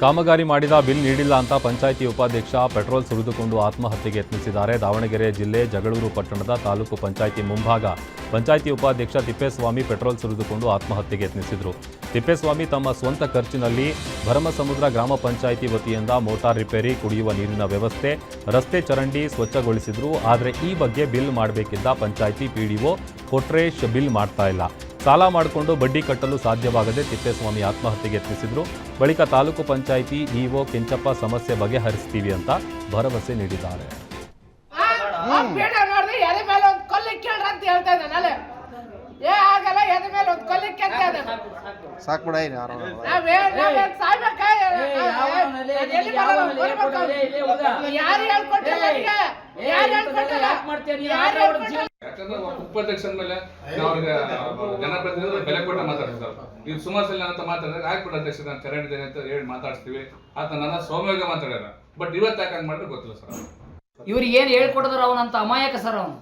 ಕಾಮಗಾರಿ ಮಾಡಿದ ಬಿಲ್ ನೀಡಿಲ್ಲ ಅಂತ ಪಂಚಾಯಿತಿ ಉಪಾಧ್ಯಕ್ಷ ಪೆಟ್ರೋಲ್ ಸುರಿದುಕೊಂಡು ಆತ್ಮಹತ್ಯೆಗೆ ಯತ್ನಿಸಿದ್ದಾರೆ. ದಾವಣಗೆರೆ ಜಿಲ್ಲೆ ಜಗಳೂರು ಪಟ್ಟಣದ ತಾಲೂಕು ಪಂಚಾಯಿತಿ ಮುಂಭಾಗ ಪಂಚಾಯಿತಿ ಉಪಾಧ್ಯಕ್ಷ ತಿಪ್ಪೇಸ್ವಾಮಿ ಪೆಟ್ರೋಲ್ ಸುರಿದುಕೊಂಡು ಆತ್ಮಹತ್ಯೆಗೆ ಯತ್ನಿಸಿದರು. ತಿಪ್ಪೇಸ್ವಾಮಿ ತಮ್ಮ ಸ್ವಂತ ಖರ್ಚಿನಲ್ಲಿ ಭರಮಸಮುದ್ರ ಗ್ರಾಮ ಪಂಚಾಯಿತಿ ವತಿಯಿಂದ ಮೋಟಾರ್ ರಿಪೇರಿ, ಕುಡಿಯುವ ನೀರಿನ ವ್ಯವಸ್ಥೆ, ರಸ್ತೆ ಚರಂಡಿ ಸ್ವಚ್ಛಗೊಳಿಸಿದ್ರು. ಆದರೆ ಈ ಬಗ್ಗೆ ಬಿಲ್ ಮಾಡಬೇಕಿದ್ದ ಪಂಚಾಯಿತಿ ಪಿಡಿಒ ಕೊಟ್ರೇಶ್ ಬಿಲ್ ಮಾಡ್ತಾ ಇಲ್ಲ. ಸಾಲ ಮಾಡಿಕೊಂಡು ಬಡ್ಡಿ ಕಟ್ಟಲು ಸಾಧ್ಯವಾಗದೆ ತಿಪ್ಪೇಸ್ವಾಮಿ ಆತ್ಮಹತ್ಯೆಗೆ ಯತ್ನಿಸಿದ್ರು. ಬಳಿಕ ತಾಲೂಕು ಪಂಚಾಯಿತಿ ಇಒ ಕೆಂಚಪ್ಪ ಸಮಸ್ಯೆ ಬಗೆಹರಿಸ್ತೀವಿ ಅಂತ ಭರವಸೆ ನೀಡಿದ್ದಾರೆ. ಎದೆ ಮೇಲೆ ಅಂತ ಏ ಆಗಲ್ಲ ಎದ ಮೇಲೆ ಒಂದು ಕೊಲ್ಲಿಕ್ಕೆ ಅಂತ ಇದ್ದಾನೆ ಸಾಕ್ಬಿಡ ಯಾರು ನಾವೇ ನಾವೇನ್ ಸಾಯ್ಬೇಕಾ? ನಾನ್ ಎಲ್ಲಿ ಬರಲ್ಲ, ಬರ್ಬೇಕು. ಯಾರು ಹೇಳ್ಕೊಟ್ಟಿಲ್ಲ ನನಗೆ? ಯಾರು ಹೇಳ್ಕೊಟ್ಟಿಲ್ಲ? ಯಾರು ಹೇಳ್ಕೊಟ್ಟಿಲ್ಲ? ಯಾಕಂದ್ರೆ ಒಬ್ಬ ಉಪಾಧ್ಯಕ್ಷನ ಮೇಲೆ ನಾವು ಅವ್ರಿಗೆ ಜನಪ್ರತಿನಿಧಿಗಳು ಬೆಲೆ ಕೊಟ್ಟು ಮಾತಾಡ್ತಾರೆ ಈಗ ಸುಮಾರು ಸಲ ಅಂತ ಮಾತಾಡಿದ್ರೆ ಆಗ್ಬಿಡ ಅಧ್ಯಕ್ಷ ನಾನು ಚರಂಡಿದ್ದೇನೆ ಅಂತ ಹೇಳಿ ಮಾತಾಡ್ತೀವಿ ಆತ ನನ್ನ ಸೌಮ್ಯವಾಗಿ ಮಾತಾಡ್ಯಾರ ಬಟ್ ಇವತ್ತು ಯಾಕೆ ಹಂಗೆ ಮಾಡಿದ್ರೆ ಗೊತ್ತಿಲ್ಲ ಸರ್. ಇವ್ರಿಗೆ ಏನ್ ಹೇಳ್ಕೊಡಿದ್ರು ಅವನಂತ ಅಮಾಯಕ ಸರ್ ಅವನು.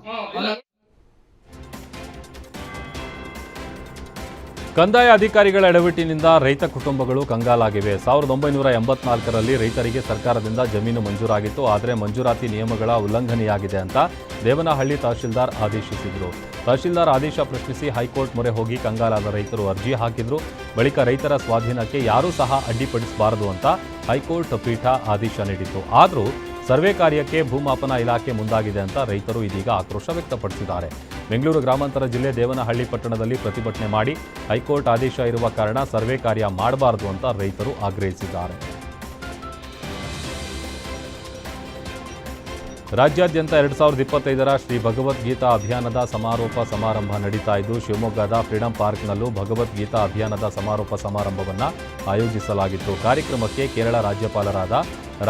ಕಂದಾಯ ಅಧಿಕಾರಿಗಳ ಎಡವಿಟ್ಟಿನಿಂದ ರೈತ ಕುಟುಂಬಗಳು ಕಂಗಾಲಾಗಿವೆ. ಸಾವಿರದ ಒಂಬೈನೂರ ಎಂಬತ್ನಾಲ್ಕರಲ್ಲಿ ರೈತರಿಗೆ ಸರ್ಕಾರದಿಂದ ಜಮೀನು ಮಂಜೂರಾಗಿತ್ತು. ಆದರೆ ಮಂಜೂರಾತಿ ನಿಯಮಗಳ ಉಲ್ಲಂಘನೆಯಾಗಿದೆ ಅಂತ ದೇವನಹಳ್ಳಿ ತಹಶೀಲ್ದಾರ್ ಆದೇಶಿಸಿದರು. ತಹಶೀಲ್ದಾರ್ ಆದೇಶ ಪ್ರಶ್ನಿಸಿ ಹೈಕೋರ್ಟ್ ಮೊರೆ ಹೋಗಿ ಕಂಗಾಲಾದ ರೈತರು ಅರ್ಜಿ ಹಾಕಿದ್ರು. ಬಳಿಕ ರೈತರ ಸ್ವಾಧೀನಕ್ಕೆ ಯಾರೂ ಸಹ ಅಡ್ಡಿಪಡಿಸಬಾರದು ಅಂತ ಹೈಕೋರ್ಟ್ ಪೀಠ ಆದೇಶ ನೀಡಿತ್ತು. ಆದರೂ ಸರ್ವೆ ಕಾರ್ಯಕ್ಕೆ ಭೂಮಾಪನ ಇಲಾಖೆ ಮುಂದಾಗಿದೆ ಅಂತ ರೈತರು ಇದೀಗ ಆಕ್ರೋಶ ವ್ಯಕ್ತಪಡಿಸಿದ್ದಾರೆ. ಬೆಂಗಳೂರು ಗ್ರಾಮಾಂತರ ಜಿಲ್ಲೆ ದೇವನಹಳ್ಳಿ ಪಟ್ಟಣದಲ್ಲಿ ಪ್ರತಿಭಟನೆ ಮಾಡಿ ಹೈಕೋರ್ಟ್ ಆದೇಶ ಇರುವ ಕಾರಣ ಸರ್ವೆ ಕಾರ್ಯ ಮಾಡಬಾರದು ಅಂತ ರೈತರು ಆಗ್ರಹಿಸಿದ್ದಾರೆ. ರಾಜ್ಯಾದ್ಯಂತ ಎರಡು ಸಾವಿರದ ಇಪ್ಪತ್ತೈದರ ಶ್ರೀ ಭಗವದ್ಗೀತಾ ಅಭಿಯಾನದ ಸಮಾರೋಪ ಸಮಾರಂಭ ನಡೀತಾ ಇದ್ದು, ಶಿವಮೊಗ್ಗದ ಫ್ರೀಡಂ ಪಾರ್ಕ್ನಲ್ಲೂ ಭಗವದ್ಗೀತಾ ಅಭಿಯಾನದ ಸಮಾರೋಪ ಸಮಾರಂಭವನ್ನು ಆಯೋಜಿಸಲಾಗಿತ್ತು. ಕಾರ್ಯಕ್ರಮಕ್ಕೆ ಕೇರಳ ರಾಜ್ಯಪಾಲರಾದ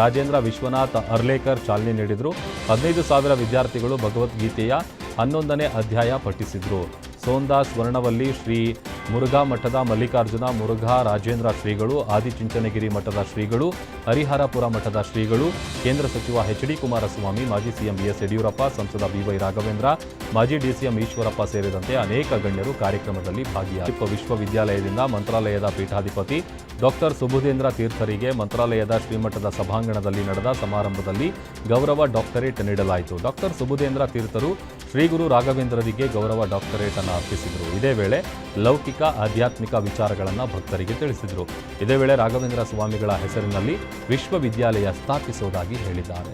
ರಾಜೇಂದ್ರ ವಿಶ್ವನಾಥ್ ಅರ್ಲೇಕರ್ ಚಾಲನೆ ನೀಡಿದರು. ಹದಿನೈದು ಸಾವಿರ ವಿದ್ಯಾರ್ಥಿಗಳು ಭಗವದ್ಗೀತೆಯ ಹನ್ನೊಂದನೇ ಅಧ್ಯಾಯ ಪಠಿಸಿದರು. ಸೋಂದಾಸ್ ವರ್ಣವಲ್ಲಿ ಶ್ರೀ ಮುರುಘಾ ಮಠದ ಮಲ್ಲಿಕಾರ್ಜುನ, ಮುರುಘಾ ರಾಜೇಂದ್ರ ಶ್ರೀಗಳು, ಆದಿಚುಂಚನಗಿರಿ ಮಠದ ಶ್ರೀಗಳು, ಹರಿಹರಪುರ ಮಠದ ಶ್ರೀಗಳು, ಕೇಂದ್ರ ಸಚಿವ ಎಚ್ ಡಿ ಕುಮಾರಸ್ವಾಮಿ, ಮಾಜಿ ಸಿಎಂ ಬಿಎಸ್ ಯಡಿಯೂರಪ್ಪ, ಸಂಸದ ಬಿವೈ ರಾಘವೇಂದ್ರ, ಮಾಜಿ ಡಿಸಿಎಂ ಈಶ್ವರಪ್ಪ ಸೇರಿದಂತೆ ಅನೇಕ ಗಣ್ಯರು ಕಾರ್ಯಕ್ರಮದಲ್ಲಿ ಭಾಗಿಯಾಗಿದ್ದರು ವಿಶ್ವವಿದ್ಯಾಲಯದಿಂದ ಮಂತ್ರಾಲಯದ ಪೀಠಾಧಿಪತಿ ಡಾಕ್ಟರ್ ಸುಬುಧೇಂದ್ರ ತೀರ್ಥರಿಗೆ ಮಂತ್ರಾಲಯದ ಶ್ರೀಮಠದ ಸಭಾಂಗಣದಲ್ಲಿ ನಡೆದ ಸಮಾರಂಭದಲ್ಲಿ ಗೌರವ ಡಾಕ್ಟರೇಟ್ ನೀಡಲಾಯಿತು. ಡಾಕ್ಟರ್ ಸುಬುಧೇಂದ್ರ ತೀರ್ಥರು ಶ್ರೀ ಗುರು ರಾಘವೇಂದ್ರರಿಗೆ ಗೌರವ ಡಾಕ್ಟರೇಟ್ ಅನ್ನು ಅರ್ಪಿಸಿದರು ಇದೇ ವೇಳೆ ಲೌಕಿಕ ಆಧ್ಯಾತ್ಮಿಕ ವಿಚಾರಗಳನ್ನು ಭಕ್ತರಿಗೆ ತಿಳಿಸಿದರು. ಇದೇ ವೇಳೆ ರಾಘವೇಂದ್ರ ಸ್ವಾಮಿಗಳ ಹೆಸರಿನಲ್ಲಿ ವಿಶ್ವವಿದ್ಯಾಲಯ ಸ್ಥಾಪಿಸುವುದಾಗಿ ಹೇಳಿದ್ದಾರೆ.